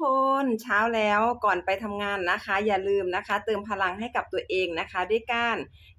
คนเช้าแล้วก่อนไปทำงานนะคะ อย่าลืมนะคะ เติมพลังให้กับตัวเองนะคะ ด้วยการ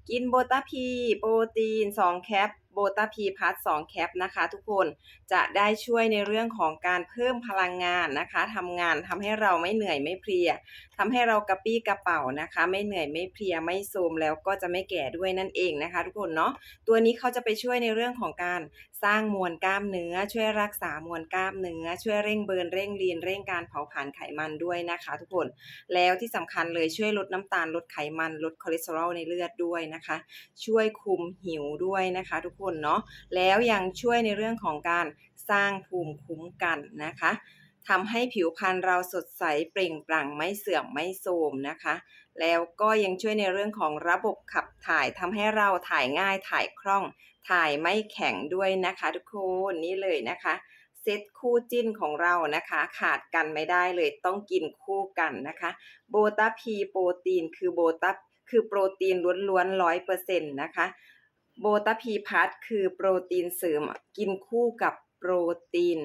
กินโบตาพี โปรตีน 2 แคป โบตาพีพัท2แคปนะคะ ทุกคนจะได้ช่วยในเรื่องของการเพิ่มพลังงานนะคะทำงานทำให้เราไม่เหนื่อยไม่เพลียทำให้เรากระปี้กระเป๋านะคะ ไม่เหนื่อยไม่เพลียไม่โทรมแล้วก็จะไม่แก่ด้วยนั่นเองนะคะ ทุกคนเนาะตัวนี้เขาจะไปช่วยในเรื่องของการสร้างมวลกล้ามเนื้อ ช่วยรักษามวลกล้ามเนื้อ ช่วยเร่งเบิร์นเร่งลีนเร่งการเผาผลาญไขมันด้วยนะคะ ทุกคนแล้วที่สำคัญเลยช่วยลดน้ำตาลลดไขมันลดคอเลสเตอรอลในเลือดด้วยนะคะ ช่วยคุมหิวด้วยนะคะ ทุกคนเนาะแล้วยังช่วยในเรื่องของการสร้างภูมิคุ้มกันนะคะทำให้ผิวพรรณเราสดใสเปล่งปลั่งไม่เสื่อมไม่โทรมนะคะ แล้วก็ยังช่วยในเรื่องของระบบขับถ่ายทำให้เราถ่ายง่ายถ่ายคล่อง ถ่ายไม่แข็งด้วยนะคะ ทุกคนนี่เลยนะคะเซตคู่จิ้นของเรานะคะ ขาดกันไม่ได้เลยต้องกินคู่กันนะคะโบตาพีโปรตีนคือโบตาคือโปรตีนล้วนๆร้อยเปอร์เซ็นต์นะคะ โบตาพีพัทคือโปรตีนเสริมกินคู่กับโปรตีน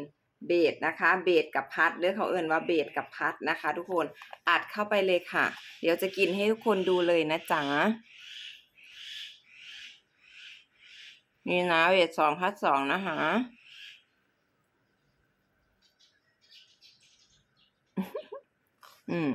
เบสนะคะ เบสกับพัทเรียกเขาเอ่นว่าเบสกับพัทนะคะ ทุกคนอัดเข้าไปเลยค่ะ เดี๋ยวจะกินให้ทุกคนดูเลยนะจ๊ะนี่นะเวทสองพัทสองนะคะอืม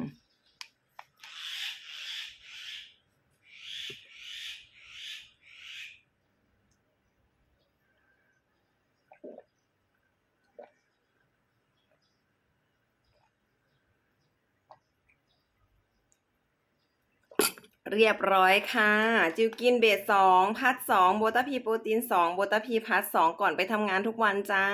เรียบร้อยค่ะ จิวกินเบสสองพัดสองโบตาพีโปรตีนสองโบตาพีพัดสองก่อนไปทำงานทุกวันจ้า